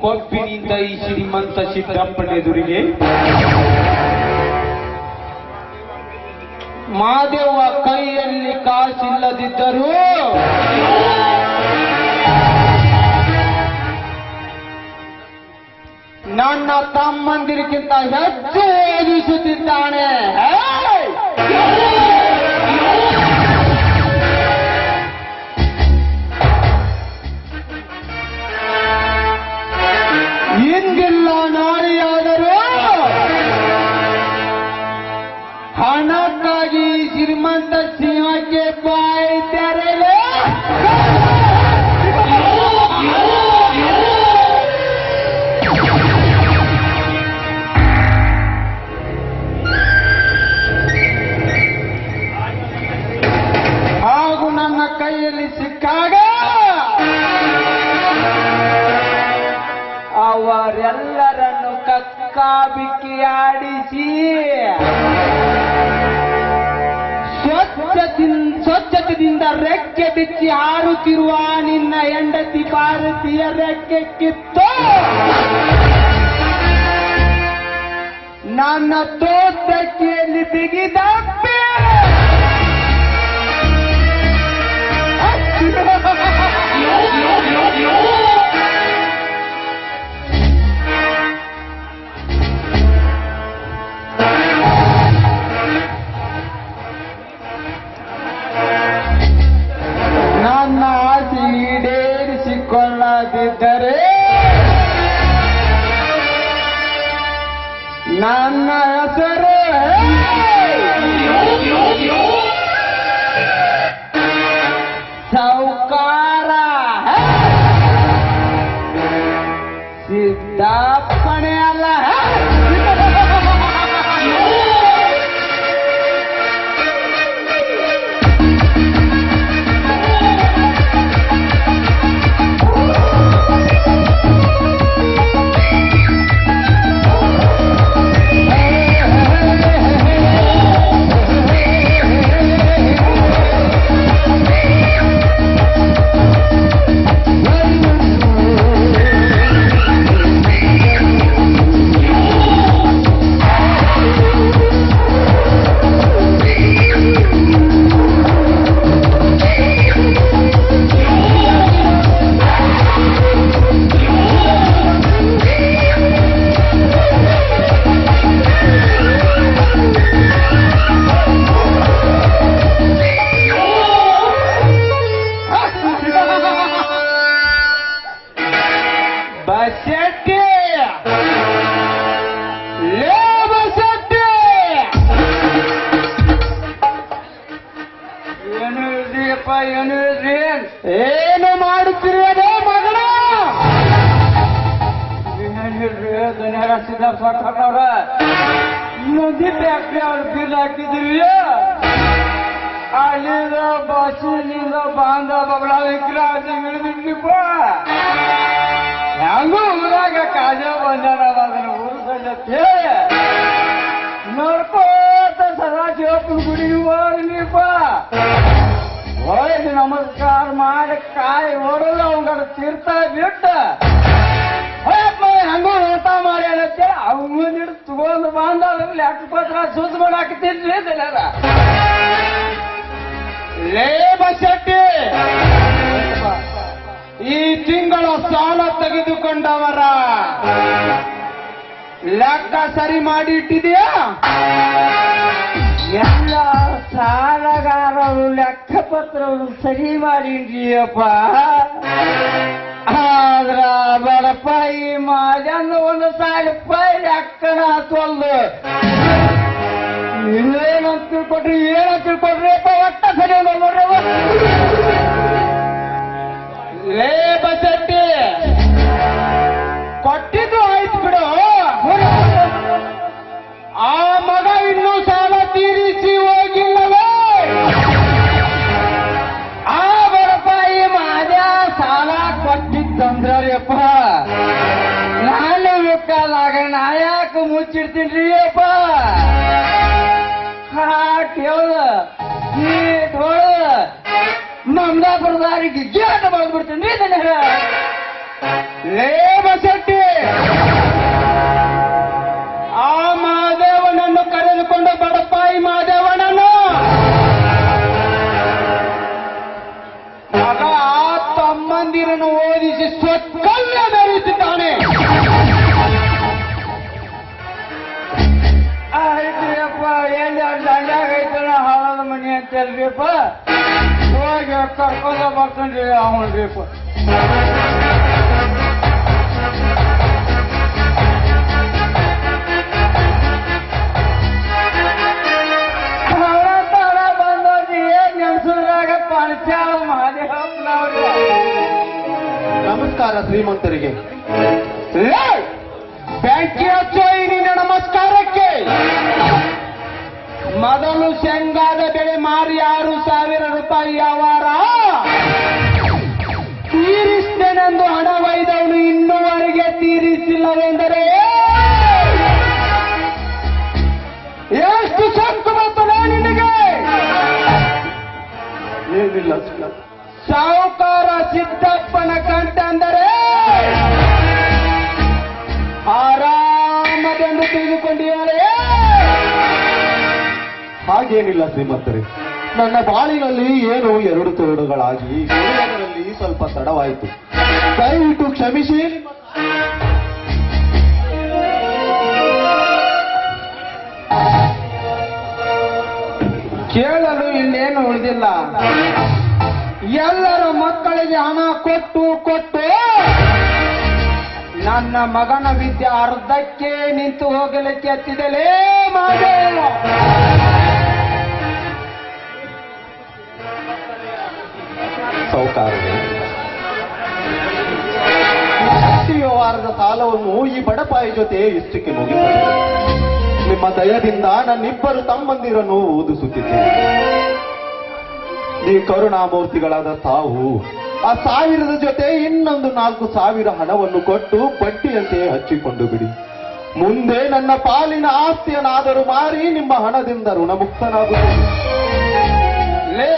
ಕೊಬ್ಬಿನಿಂದ ಈ ಶ್ರೀಮಂತ ಸಿದ್ದಪ್ಪನೆದುರಿಗೆ ಮಾದೇವ ಕೈಯಲ್ಲಿ ಕಾಸಿಲ್ಲದಿದ್ದರೂ ನನ್ನ ತಮ್ಮಂದಿರಿಗಿಂತ ಹೆಚ್ಚು ಓದಿಸುತ್ತಿದ್ದಾನೆ no, no. কে ಏನು ಇದ್ರಿಯಪ್ಪ ಏನು ಇದ್ರಿ ಏನು ಮಾಡುತ್ತೀರಿ ಅದೇ ಮಗಳ ಏನಿಲ್ರಿ ಗಣ್ಯರ ಸಿದ್ದಪ್ಪ ಸಾಕವ್ರ ಇನ್ನೊಂದಿಟ್ಟು ಯಾಕೆ ಅವ್ರು ಬಿಲ್ ಹಾಕಿದ್ರಿ ಅಲ್ಲಿಂದ ಬಸ್ಸಿನಿಂದ ಬಾಂಧ ಬಗಳ ವಿಕ್ರ ಇಳಿದಿಟ್ಟಿಪ್ಪ ಹೆಂಗೂ ಊರಾಗ ಕಾಜ ಬಂದಾರ ಅದನ್ನ ಊರು ಸಲ್ಲತ್ತೆ ನೋಡ್ಕೋತ ಸದಾ ಶಿವಪ್ಪನ ಗುಡಿಗೆ ಹೋಗ್ಲಿಪ್ಪ. ಹೋಗಿ ನಮಸ್ಕಾರ ಮಾಡಿ ಕಾಯಿ ಹೊಡೆದು ಅವಂಗಡ ತೀರ್ಥ ಬಿಟ್ಟು. ಹೆಂಗೂ ಊಟ ಮಾಡಿ ಅನ್ನತ್ತೆ ಅವನು ಮುಂದಿಟ್ಟು ತಗೊಂಡು ಬಂದ ಲೆಕ್ಕ ಪತ್ರ ಸುದ್ದಿ ಮಾಡಾಕತ್ತಿದ್ರಿ ಇದೆಲ್ಲ ಲೇ ಬಸಟ್ಟಿ! ಈ ತಿಂಗಳ ಸಾಲ ತೆಗೆದುಕೊಂಡವರ ಲೆಕ್ಕ ಸರಿ ಮಾಡಿ ಇಟ್ಟಿದೆಯಾ ಎಲ್ಲ ಸಾಲಗಾರರು ಲೆಕ್ಕಪತ್ರ ಪತ್ರವನ್ನು ಸರಿ ಮಾಡಿದ್ರಿಯಪ್ಪ ಆದ್ರ ಬಡಪ್ಪ ಈ ಮಾಜನ್ನ ಒಂದು ಸಾವಿರ ರೂಪಾಯಿ ಲೆಕ್ಕನ ತೊಂದು ಇಲ್ಲೇನಂತ ತಿಳ್ಕೊಟ್ರಿ, ಏನಂತ ತಿಳ್ಕೊಟ್ರಿ ಒಟ್ಟ ಸರಿ ನೋಡ್ರಿ ಲೇ ಬಸಟ್ಟಿ. ಕೊಟ್ಟಿದ್ದು ಆಯ್ತು ಬಿಡು. ಆ ಮಗ ಇನ್ನೂ ಸಾಲ ತೀರಿಸಿ ಹೋಗಿಲ್ಲವೇ? ಆ ಬರಪಾಯಿ ಮಾದ ಸಾಲ ಕೊಟ್ಟಿದ್ದಂದ್ರಪ್ಪ. ನಾನು ಬೇಕಾದಾಗ ಯಾಕೆ ಮುಚ್ಚಿಡ್ತೀನಿ ಅವರಿಗೆ ಜೀವನ ಬಂದ್ಬಿಡ್ತೀನಿ ಇದನ್ನ ಹೇಳ ಬಸಟ್ಟಿ ಆ ಮಾದೇವನನ್ನು ಕರೆದುಕೊಂಡ ಬಡಪಾಯಿ ಮಾದೇವನನ್ನು! ಆಗ ಆ ತಮ್ಮಂದಿರನ್ನು ಓದಿಸಿ ಸ್ವತ್ಕಲ್ಲ ಮೆರೆಯುತ್ತಿದ್ದಾನೆ! ಆಯ್ತು ಅಪ್ಪ ಎಲ್ಲಿ ದಂಡ್ಯಾಗೈತಲ್ಲ ಹಾಳದ ಮನೆ ಅಂತ ಅಂತಲ್ರಿಯಪ್ಪ ಹೋಗಿ ಕರ್ಕೊಂಡ ನೆನ್ಸುದ್ರಾಗ ಪಂಚಾಳ ಮಹಾದೇವಪ್ಪನವ್ರು ನಮಸ್ಕಾರ ಶ್ರೀಮಂತರಿಗೆ. ಬೆಂಕಿ ಹಚ್ಚೋ ಮೊದಲು ಶೇಂಗಾದ ಬೆಳೆ ಮಾರಿ ಆರು ಸಾವಿರ ರೂಪಾಯಿ ವ್ಯವಹಾರ ತೀರಿಸ್ತೇನೆಂದು ಹಣ ಒಯ್ದವನು ಇನ್ನೂವರೆಗೆ ತೀರಿಸಿಲ್ಲವೆಂದರೆ. ಎಷ್ಟು ಸಂಕು ಬರ್ತದೆ ನಿನಗೆ? ಏನಿಲ್ಲ ಸಾಹುಕಾರ ಸಿದ್ದಪ್ಪನ ಕಂಠ ಅಂದರೆ ಹಾಗೇನಿಲ್ಲ ಶ್ರೀಮಂತರೇ ನನ್ನ ಬಾಳಿನಲ್ಲಿ ಏನು ಎರಡು ತೋಡುಗಳಾಗಿ ಕೊಡುವುದರಲ್ಲಿ ಸ್ವಲ್ಪ ತಡವಾಯಿತು. ದಯವಿಟ್ಟು ಕ್ಷಮಿಸಿ. ಕೇಳಲು ಇನ್ನೇನು ಉಳಿದಿಲ್ಲ. ಎಲ್ಲರ ಮಕ್ಕಳಿಗೆ ಹಣ ಕೊಟ್ಟು ಕೊಟ್ಟು ನನ್ನ ಮಗನ ವಿದ್ಯೆ ಅರ್ಧಕ್ಕೆ ನಿಂತು ಹೋಗಲಿಕ್ಕೆ ಎತ್ತಿದಲೇ ಮಾದೇವ. ಸೌಕಾರವೇ ಆಸ್ತಿ ವ್ಯವಹಾರದ ಸಾಲವನ್ನು ಈ ಬಡಪಾಯಿ ಜೊತೆ ಇಷ್ಟಕ್ಕೆ ಮುಗಿಸಿದೆ. ನಿಮ್ಮ ದಯದಿಂದ ನನ್ನಿಬ್ಬರು ತಮ್ಮಂದಿರನ್ನು ಓದಿಸುತ್ತಿದ್ದೇನೆ. ಈ ಕರುಣಾಮೂರ್ತಿಗಳಾದ ತಾವು ಆ ಸಾವಿರದ ಜೊತೆ ಇನ್ನೊಂದು ನಾಲ್ಕು ಸಾವಿರ ಹಣವನ್ನು ಕೊಟ್ಟು ಬಡ್ಡಿಯಂತೆ ಹಚ್ಚಿಕೊಂಡು ಬಿಡಿ. ಮುಂದೆ ನನ್ನ ಪಾಲಿನ ಆಸ್ತಿಯನ್ನಾದರೂ ಮಾರಿ ನಿಮ್ಮ ಹಣದಿಂದ ಋಣಮುಕ್ತನಾಗುತ್ತದೆ ಲೇ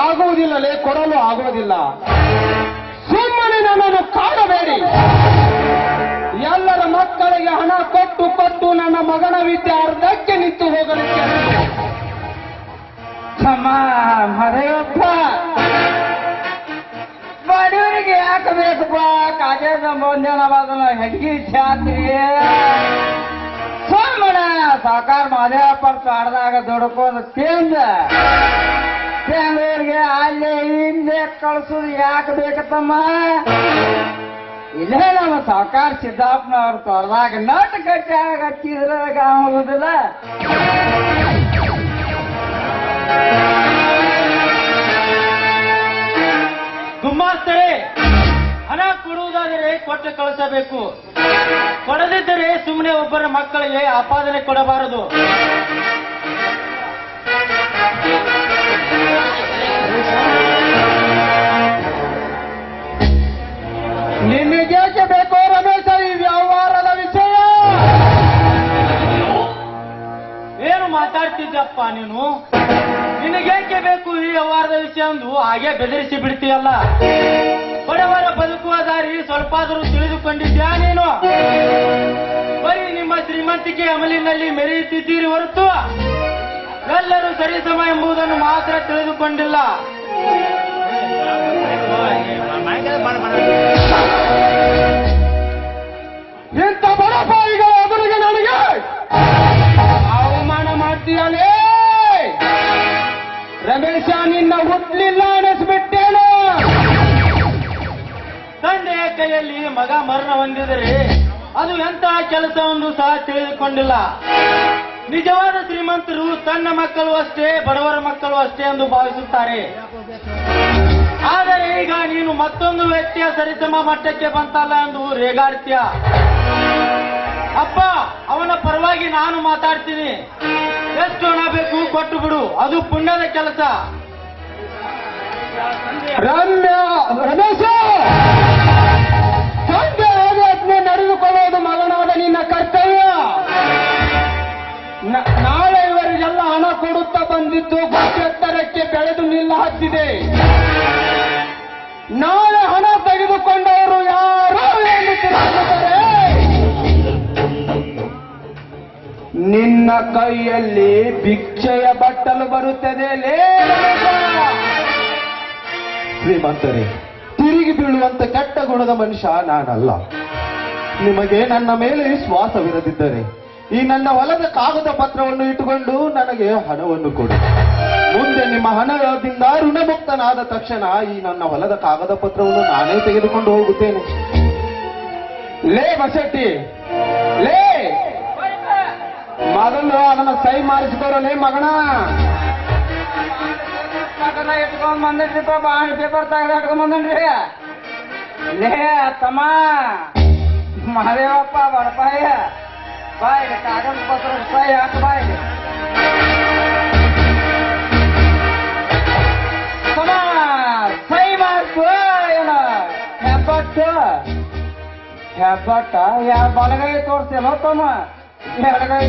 ಆಗುವುದಿಲ್ಲ ಲೇ ಕೊಡಲು ಆಗುವುದಿಲ್ಲ. ಸುಮ್ಮನೆ ನನ್ನನ್ನು ಕಾಡಬೇಡಿ. ಎಲ್ಲರ ಮಕ್ಕಳಿಗೆ ಹಣ ಕೊಟ್ಟು ಕೊಟ್ಟು ನನ್ನ ಮಗನ ವಿದ್ಯೆ ಅರ್ಧಕ್ಕೆ ನಿಂತು ಹೋಗಲಿಕ್ಕೆ. ಬಡವರಿಗೆ ಯಾಕೆ ಬೇಕಪ್ಪ? ಕಾಜೇದ ಮುಂದಿನವಾದನ ಹೆಡ್ಗಿ ಜಾತ್ರಿ ಸೋಮಣ ಸಾಕಾರ ಮಹದೇವಪ್ಪ ಕಾಡ್ದಾಗ ದುಡ್ಕೋದು ತಿಂದ ಬೆಂಗಳೂರಿಗೆ ಅಲ್ಲಿ ಹಿಂದೆ ಕಳ್ಸೋದು ಯಾಕೆ ಬೇಕತ್ತಮ್ಮ? ಇಲ್ಲೇ ನಮ್ಮ ಸಾಕಾರ ಸಿದ್ದಪ್ಪನವ್ರ ತೋರ್ದಾಗ ನಟ್ ಕಟ್ಟಿ ಹಚ್ಚಿದ್ರಾಗ ಆಗುದಿಲ್ಲ ಗುಮ್ಮಾಸ್ತರೇ ಹಣ ಕೊಡುವುದಾದರೆ ಕೊಟ್ಟು ಕಳಿಸಬೇಕು. ಕೊಡದಿದ್ದರೆ ಸುಮ್ಮನೆ ಒಬ್ಬರ ಮಕ್ಕಳಿಗೆ ಆಪಾದನೆ ಕೊಡಬಾರದು. ನಿಮಗೇಕೆ ಬೇಕೋ ರಮೇಶ, ಈ ವ್ಯವಹಾರದ ವಿಷಯ? ಏನು ಮಾತಾಡ್ತಿದ್ದಪ್ಪ ನೀನು? ನಿನಗೇಕೆ ಬೇಕು ಈ ವ್ಯವಹಾರದ ವಿಷಯ ಅಂದು? ಹಾಗೆ ಬೆದರಿಸಿ ಬಿಡ್ತೀಯಲ್ಲ? ಬಡವರ ಬದುಕುವ ದಾರಿ ಸ್ವಲ್ಪಾದರೂ ತಿಳಿದುಕೊಂಡಿದ್ಯಾ ನೀನು? ಬರೀ ನಿಮ್ಮ ಶ್ರೀಮಂತಿಕೆ ಅಮಲಿನಲ್ಲಿ ಮೆರೆಯುತ್ತಿದ್ದೀರಿ ಹೊರತು ಎಲ್ಲರೂ ಸರಿಸಮ ಎಂಬುದನ್ನು ಮಾತ್ರ ತಿಳಿದುಕೊಂಡಿಲ್ಲ. ಎಂತ ಬಡಪಾಯಿಗಳ ಎದುರಿಗೆ ನನಗೆ ಅವಮಾನ ಮಾಡ್ತೀಯಲೇ ರಮೇಶ, ನಿನ್ನ ಹುಟ್ಲಿಲ್ಲ ಅನಿಸ್ಬಿಟ್ಟೇನು? ತಂದೆಯ ಕೈಯಲ್ಲಿ ಮಗ ಮರಣ ಹೊಂದಿದರೆ ಅದು ಎಂತಹ ಕೆಲಸವನ್ನು ಸಹ ತಿಳಿದುಕೊಂಡಿಲ್ಲ. ನಿಜವಾದ ಶ್ರೀಮಂತರು ತನ್ನ ಮಕ್ಕಳು ಅಷ್ಟೇ, ಬಡವರ ಮಕ್ಕಳು ಅಷ್ಟೇ ಎಂದು ಭಾವಿಸುತ್ತಾರೆ. ಆದರೆ ಈಗ ನೀನು ಮತ್ತೊಂದು ವ್ಯಕ್ತಿಯ ಸರಿಸಮ ಮಟ್ಟಕ್ಕೆ ಬಂತಲ್ಲ ಎಂದು ರೇಗಾಡ್ತೀಯ. ಅಪ್ಪ, ಅವನ ಪರವಾಗಿ ನಾನು ಮಾತಾಡ್ತೀನಿ. ಎಷ್ಟು ಹಣ ಬೇಕು ಕೊಟ್ಟು ಬಿಡು, ಅದು ಪುಣ್ಯದ ಕೆಲಸ. ನಡೆದುಕೊಳ್ಳುವುದು ಮಗನಾದ ನಿನ್ನ ಕರ್ತವ್ಯ. ಬಂದಿದ್ದು ಎತ್ತರಕ್ಕೆ ಬೆಳೆದು ನಿಲ್ಲ ಹತ್ತಿದೆ. ನಾಳೆ ಹಣ ತೆಗೆದುಕೊಂಡವರು ಯಾರು ಎಂದು ನಿನ್ನ ಕೈಯಲ್ಲಿ ಭಿಕ್ಷೆಯ ಬಟ್ಟಲು ಬರುತ್ತದೆ. ಶ್ರೀಮಂತರೇ, ತಿರುಗಿ ಬೀಳುವಂತ ಕೆಟ್ಟ ಗುಣದ ಮನುಷ್ಯ ನಾನಲ್ಲ. ನಿಮಗೆ ನನ್ನ ಮೇಲೆ ವಿಶ್ವಾಸವಿರದಿದ್ದರೆ ಈ ನನ್ನ ಹೊಲದ ಕಾಗದ ಪತ್ರವನ್ನು ಇಟ್ಟುಕೊಂಡು ನನಗೆ ಹಣವನ್ನು ಕೊಡಿ. ಮುಂದೆ ನಿಮ್ಮ ಹಣದಿಂದ ಋಣಮುಕ್ತನಾದ ತಕ್ಷಣ ಈ ನನ್ನ ಹೊಲದ ಕಾಗದ ಪತ್ರವನ್ನು ನಾನೇ ತೆಗೆದುಕೊಂಡು ಹೋಗುತ್ತೇನೆ. ಲೇ ಬಸಟ್ಟಿ ಲೇ! ಮೊದಲು ಅದನ್ನ ಸೈ ಮಾಡಿಸ್ಕೊರೋ ಲೇ ಮಗಣ ಇಟ್ಕೊಂಡ್ ಪೇಪರ್ ಲೇ ತಮ್ಮ ಮಹದೇವಪ್ಪ, ಬಡಪಾಯ. ಬಾಯ್ ತಮ್ಮ ಸೈ ಮಾಡ್ಕೋ ಏನ ಹೆಬ್ಬಟ್ಟು ಹೆಬ್ಬಟ್ಟ ಯಾ ಬಲಗೈ ತೋರ್ಸೇನೋ ತಮ್ಮ. ಎಡಗೈ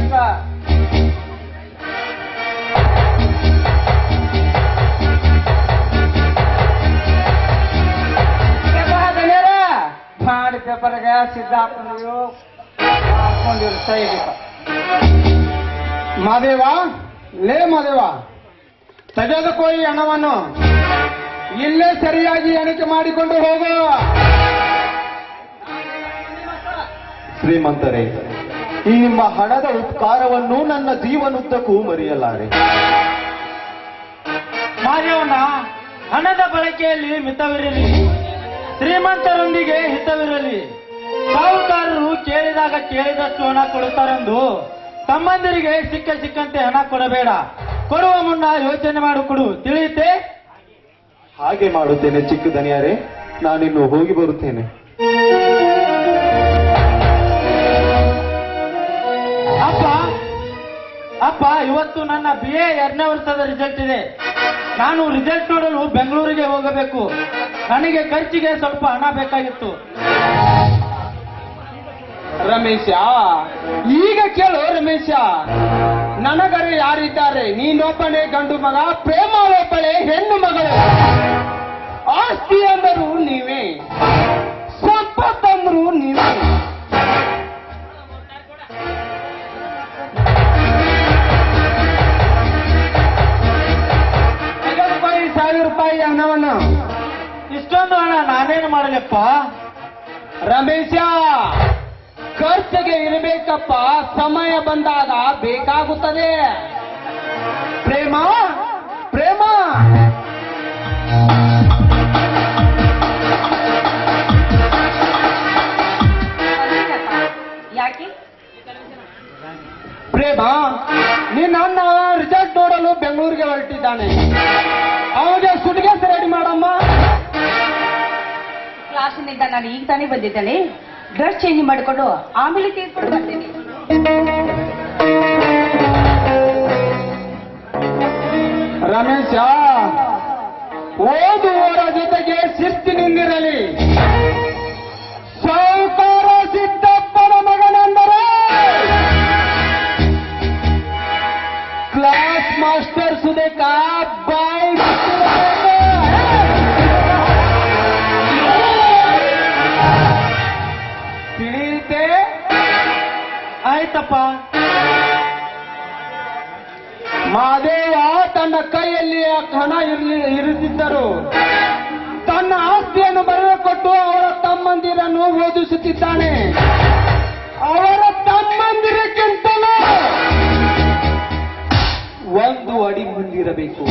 ಮಾಡಿ ಪೇಪರ್ಗೆ ಮಾದೇವ ಲೇ ಮಾದೇವ ತೆಗೆದುಕೋ ಈ ಹಣವನ್ನು. ಇಲ್ಲೇ ಸರಿಯಾಗಿ ಎಣಿಕೆ ಮಾಡಿಕೊಂಡು ಹೋಗ. ಶ್ರೀಮಂತರೇ ಈ ನಿಮ್ಮ ಹಣದ ಉಪಕಾರವನ್ನು ನನ್ನ ಜೀವನುದ್ದಕ್ಕೂ ಮರೆಯಲಾರೆ. ಮಾದೇವನ ಹಣದ ಬಳಕೆಯಲ್ಲಿ ಮಿತವಿರಲಿ. ಶ್ರೀಮಂತರೊಂದಿಗೆ ಹಿತವಿರಲಿ. ಸಾಹುಕಾರರು ಕೇಳಿದಾಗ ಕೇಳಿದಷ್ಟು ಹಣ ಕೊಡುತ್ತಾರೆಂದು ತಮ್ಮಂದಿರಿಗೆ ಸಿಕ್ಕ ಸಿಕ್ಕಂತೆ ಹಣ ಕೊಡಬೇಡ. ಕೊಡುವ ಮುನ್ನ ಯೋಚನೆ ಮಾಡು ಕೊಡು. ತಿಳಿಯುತ್ತೆ? ಹಾಗೆ ಮಾಡುತ್ತೇನೆ ಚಿಕ್ಕ ದನಿಯಾರೆ ನಾನಿನ್ನು ಹೋಗಿ ಬರುತ್ತೇನೆ. ಅಪ್ಪ ಅಪ್ಪ ಇವತ್ತು ನನ್ನ ಬಿ ಎ ಎರಡನೇ ವರ್ಷದ ರಿಸಲ್ಟ್ ಇದೆ. ನಾನು ರಿಸಲ್ಟ್ ನೋಡಲು ಬೆಂಗಳೂರಿಗೆ ಹೋಗಬೇಕು. ನನಗೆ ಖರ್ಚಿಗೆ ಸ್ವಲ್ಪ ಹಣ ಬೇಕಾಗಿತ್ತು. ರಮೇಶ. ಈಗ ಕೇಳು ರಮೇಶ. ನನಗರೆ ಯಾರಿದ್ದಾರೆ? ನೀನೊಬ್ಬನೇ ಗಂಡು ಮಗ ಪ್ರೇಮ ಒಬ್ಬಳೆ ಹೆಣ್ಣು ಮಗಳು. ಆಸ್ತಿ ಅಂದರು ನೀವೇ ಸಂಪತ್ತಂದ್ರು ನೀವೇ. ಸಾವಿರ ರೂಪಾಯಿ ಹಣವನ್ನು. ಇಷ್ಟೊಂದು ಹಣ ನಾನೇನು ಮಾಡಲಪ್ಪ? ರಮೇಶ ಖರ್ಚಿಗೆ ಇರಬೇಕಪ್ಪ ಸಮಯ ಬಂದಾಗ ಬೇಕಾಗುತ್ತದೆ. ಪ್ರೇಮ ಪ್ರೇಮ. ಯಾಕೆ? ಪ್ರೇಮ ನಿನ್ನ ಅಣ್ಣ ರಿಸಲ್ಟ್ ನೋಡಲು ಬೆಂಗಳೂರಿಗೆ ಹೊರಟಿದ್ದಾನೆ. ಅವನಿಗೆ ಸುಟಿಗೆ ರೆಡಿ ಮಾಡಮ್ಮ. ಕ್ಲಾಸಿನಿಂದ ನಾನು ಈಗ ತಾನೇ ಬಂದಿದ್ದೇನೆ. ಡ್ರೆಸ್ ಚೇಂಜ್ ಮಾಡಿಕೊಂಡು ಆಮೇಲೆ ತೀರ್ಕೊಂಡು ಬರ್ತೀನಿ. ರಮೇಶ ಓದುವರ ಜೊತೆಗೆ ಶಿಸ್ತಿನಿಂದಿರಲಿ ಸಾವುಕಾರ ಸಿದ್ದಪ್ಪನ ಮಗನೆಂದರೆ ಕ್ಲಾಸ್ ಮಾಸ್ಟರ್ ಸುದೇಕಾ ಬಾಯ್ ಮಾದೇವ ತನ್ನ ಕೈಯಲ್ಲಿ ಹಣ ಇರಲಿ, ಇರಿಸಿದ್ದರು. ತನ್ನ ಆಸ್ತಿಯನ್ನು ಬರೆದುಕೊಟ್ಟು ಅವರ ತಮ್ಮಂದಿರನ್ನು ಓದಿಸುತ್ತಿದ್ದಾನೆ. ಅವರ ತಮ್ಮಂದಿರಕ್ಕಿಂತಲೂ ಒಂದು ಅಡಿ ಮುಂದಿರಬೇಕು.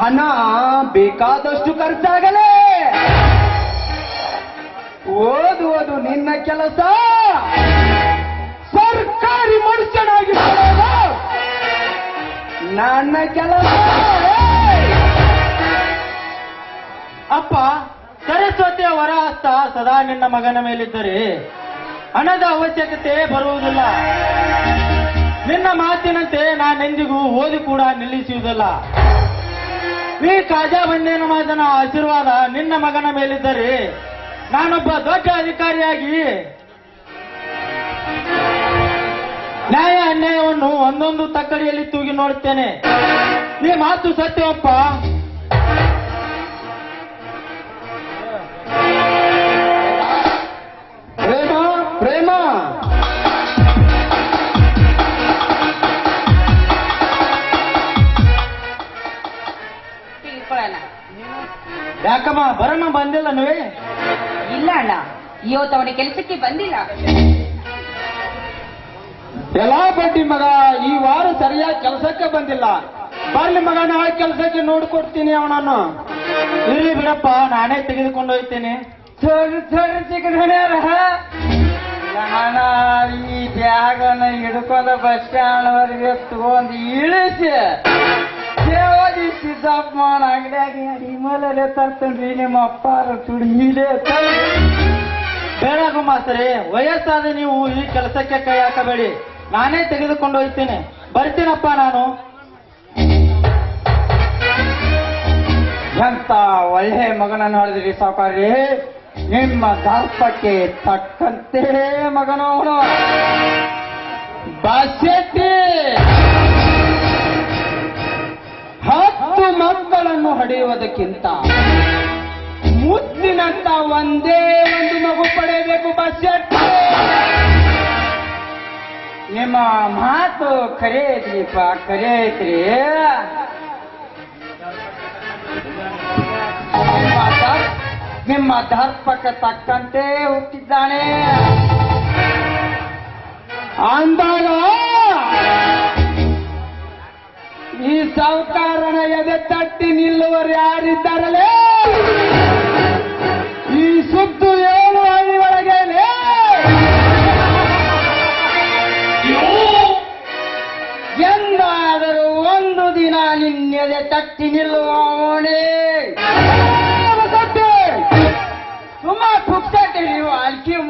ಹಣ ಬೇಕಾದಷ್ಟು ಖರ್ಚಾಗಲೇ. ಓದುವುದು ನಿನ್ನ ಕೆಲಸ. ಸರ್ಕಾರಿ ಮನುಷ್ಯನಾಗಿ ನನ್ನ ಕೆಲಸ ಅಪ್ಪ ಸರಸ್ವತಿಯ ವರ ಹಸ್ತ ಸದಾ ನಿನ್ನ ಮಗನ ಮೇಲಿದ್ದರೆ ಹಣದ ಅವಶ್ಯಕತೆ ಬರುವುದಿಲ್ಲ. ನಿನ್ನ ಮಾತಿನಂತೆ ನಾನೆಂದಿಗೂ ಓದಿ ಕೂಡ ನಿಲ್ಲಿಸುವುದಿಲ್ಲ. ಈ ಕಾಜಾ ಬಂದೇನ ಮಾತನ ಆಶೀರ್ವಾದ ನಿನ್ನ ಮಗನ ಮೇಲಿದ್ದರೆ ನಾನೊಬ್ಬ ದೊಡ್ಡ ಅಧಿಕಾರಿಯಾಗಿ ನ್ಯಾಯ ಅನ್ಯಾಯವನ್ನು ಒಂದೊಂದು ತಕ್ಕಡಿಯಲ್ಲಿ ತೂಗಿ ನೋಡುತ್ತೇನೆ. ಈ ಮಾತು ಸತ್ಯವಪ್ಪ? ಪ್ರೇಮ ಪ್ರೇಮ. ತಿಳ್ಕೊಳ್ಳೋಣ. ಬಂದಿಲ್ಲ ಬಂದಿಲ್ಲನವೇ ಇಲ್ಲ ಅಣ್ಣ ಇವತ್ತು ಅವನ ಕೆಲಸಕ್ಕೆ ಬಂದಿಲ್ಲ. ಎಲ್ಲಾ ಬಡ್ಡಿ ಮಗ ಈ ವಾರ ಸರಿಯಾಗಿ ಕೆಲಸಕ್ಕೆ ಬಂದಿಲ್ಲ. ಬರ್ಲಿ ಮಗ, ನಾಳೆ ಕೆಲಸಕ್ಕೆ ನೋಡ್ಕೊಡ್ತೀನಿ ಅವನನ್ನು. ಇರ್ಲಿ ಬಿಡಪ್ಪ, ನಾನೇ ತೆಗೆದುಕೊಂಡು ಹೋಗ್ತೇನೆ. ಈ ಬ್ಯಾಗನ್ನ ಹಿಡ್ಕೊಂಡು ಬಸ್ ಸ್ಟ್ಯಾಂಡ್ ವರೆಗೆ ತಗೊಂಡು ಇಳಿಸಿ ದೇವಾದಿ ಸಿದ್ದಪ್ಪನ ಅಂಗಡಿಯಾಗಿ ಅಡಿಮಲಲ್ಲೇ ತರ್ತೀನಿ ನಿಮ್ಮ ಅಪ್ಪಾರ ತುಡಿಲೇ ಬೇಡ ಗುಮಾಸ್ತರೆ, ವಯಸ್ಸಾದ ನೀವು ಈ ಕೆಲಸಕ್ಕೆ ಕೈ ಹಾಕಬೇಡಿ. ನಾನೇ ತೆಗೆದುಕೊಂಡು ಹೋಗ್ತೇನೆ. ಬರ್ತೀನಪ್ಪ ನಾನು. ಎಂತ ಒಳ್ಳೆ ಮಗನನ್ನು ಹೊಡೆದ್ರಿ ಸಾವುಕಾರಿ ನಿಮ್ಮ ದರ್ಪಕ್ಕೆ ತಕ್ಕಂತೆ ಮಗನವನು ಬಸೆಟ್ಟಿ ಹತ್ತು ಮಕ್ಕಳನ್ನು ಹೊಡೆಯುವುದಕ್ಕಿಂತ ಮುತ್ತಿನಂತ ಒಂದೇ ಒಂದು ಮಗು ಪಡೆಯಬೇಕು ಬಸ್ಸೆಟ್ಟಿ ನಿಮ್ಮ ಮಾತು ಕರೆ ಐತ್ರಿಪ್ಪ ಕರೆ ಐತ್ರಿ ನಿಮ್ಮ ದರ್- ನಿಮ್ಮ ದರ್ಪಕ್ಕೆ ತಕ್ಕಂತೆ ಹುಟ್ಟಿದ್ದಾನೆ ಅಂದಾಗ ಈ ಸಾವುಕಾರನ ಎದೆ ತಟ್ಟಿ ನಿಲ್ಲುವರು ಯಾರಿದ್ದಾರಲೇ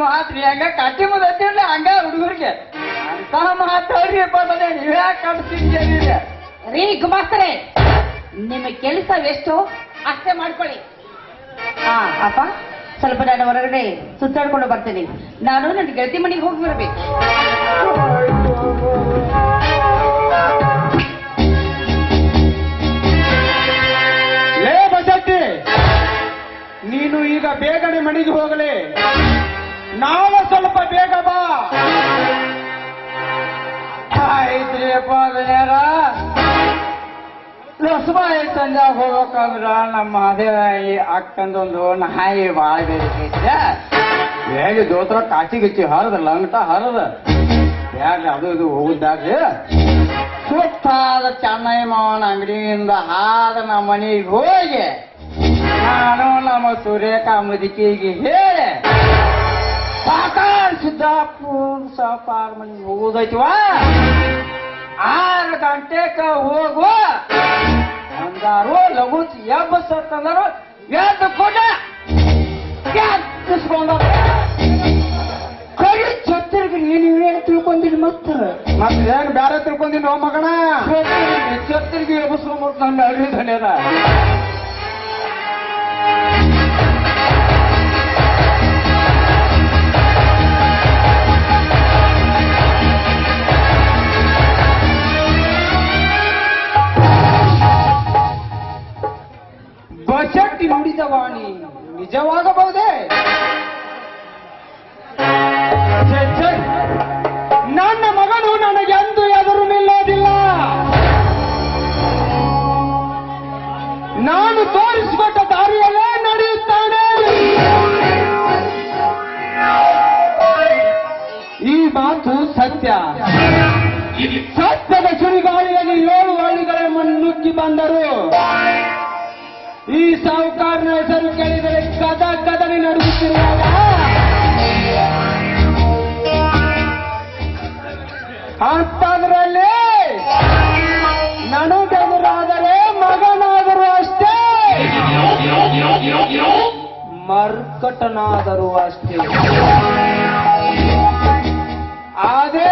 ಮಾತ್ರಿ ಹಂಗ ಕಟ್ಟಿ ಮುದತ್ತಿರ್ಲಿ ಹಂಗ ಹುಡುಗರಿಗೆ. ಅಂತ ಮಾತಾಡ್ರಿ ಬದಲೇ ನೀವೇ ಕಟ್ತಿದ್ದೀರಿ ರೀ ಗುಮಾಸ್ತರೆ ನಿಮ್ಮ ಕೆಲಸ ಎಷ್ಟು? ಅಷ್ಟೇ ಮಾಡ್ಕೊಳ್ಳಿ. ಹಾ ಅಪ್ಪ ಸ್ವಲ್ಪ ನಾನು ಹೊರಗಡೆ ಸುತ್ತಾಡ್ಕೊಂಡು ಬರ್ತೀನಿ. ನಾನು ನನ್ನ ಗೆಳತಿ ಮನೆಗೆ ಹೋಗಿ ಬರ್ಬೇಕು. ನೀನು ಈಗ ಬೇಗನೆ ಮನೆಗೆ ಹೋಗಲಿ. ನಾವು ಸ್ವಲ್ಪ ಬೇಗ ಬಾ. ಆಯ್ತ್ರಿಯಪ್ಪ ವಿನಯರ ಲಸ್ಬಾಯಿ ಸಂಜಾಗ ಹೋಗ್ಬೇಕಂದ್ರ ನಮ್ಮ ಮಹಾದೇವಾಯಿ ಅಕ್ಕಂದೊಂದು ನಾಯಿ ಬಾಳ ಬೇಡಿಕೈತೆ ಹೇಗೆ ದೋತ್ರ ಕಾಚಿ ಗಿಚ್ಚಿ ಹರದ, ಲಂಗಟ ಹರದ? ಯಾಕೆ ಅದು, ಇದು ಹೋಗುದಾಗ್ರಿ ಸುತ್ತಾದ ಚೆನ್ನೈ ಮಾವನ ಅಂಗಡಿಯಿಂದ ಹಾದ ನಮ್ಮ ಮನೆಗೆ ಹೋಗಿ, ನಾನು ನಮ್ಮ ಸೂರ್ಯಕ ಮುದುಕಿಗೆ ಹೇಳಿ ಸಾಕಾರ ಸಿದ್ದಾಪುರ ಸಾಪಾರ ಮನೆ ಹೋಗೋದೈತಿವ ಆರು ಗಂಟೆಕ ಹೋಗುವ. ಅಂದಾರು ಲಘು ಎಬ್ಬಸತ್ತಂದರು ಎದ್ದು ಕೊಡ ಎತ್ತಿಸ್ಕೊಂಡ ಕಡಿ ಛತ್ರಿಗೆ ನೀನು ಏನು ತಿಳ್ಕೊಂಡಿಲ್ಲ ಮತ್ತ? ಮತ್ತೆ ಏನು ಬೇರೆ ಓ ಮಗಣ ಛತ್ರಿಗೆ ಎಬ್ಬಸ್ಕೊಂಡ್ಬಿಟ್ಟು ನನ್ನ ಅಳಿದನೇದ ಬಜೆಟ್ ನುಡಿದ ವಾಣಿ ನಿಜವಾಗಬಹುದೇ. ನನ್ನ ಮಗನು ನನಗೆಂದು ಎದುರು ನಿಲ್ಲೋದಿಲ್ಲ. ನಾನು ತೋರಿಸಿಕೊಟ್ಟ ದಾರಿಯಲ್ಲೇ ನಡೆಯುತ್ತಾನೆ. ಈ ಮಾತು ಸತ್ಯ. ಸತ್ಯದ ಸುರಿಗಾಳಿಯಲ್ಲಿ ಏಳು ಹಳ್ಳಿಗಳ ನುಗ್ಗಿ ಬಂದರು. ಈ ಸಾಹುಕಾರನ ಹೆಸರು ಕೇಳಿದರೆ ಕದ ಕದಲಿ ನಡೆಸುತ್ತಿರುವಾಗ ಅಂತಂದ್ರಲ್ಲಿ ನನಗೆದುರಾದರೆ ಮಗನಾದರೂ ಅಷ್ಟೇ. ಮರ್ಕಟನಾದರೂ ಅಷ್ಟೇ. ಅದೇ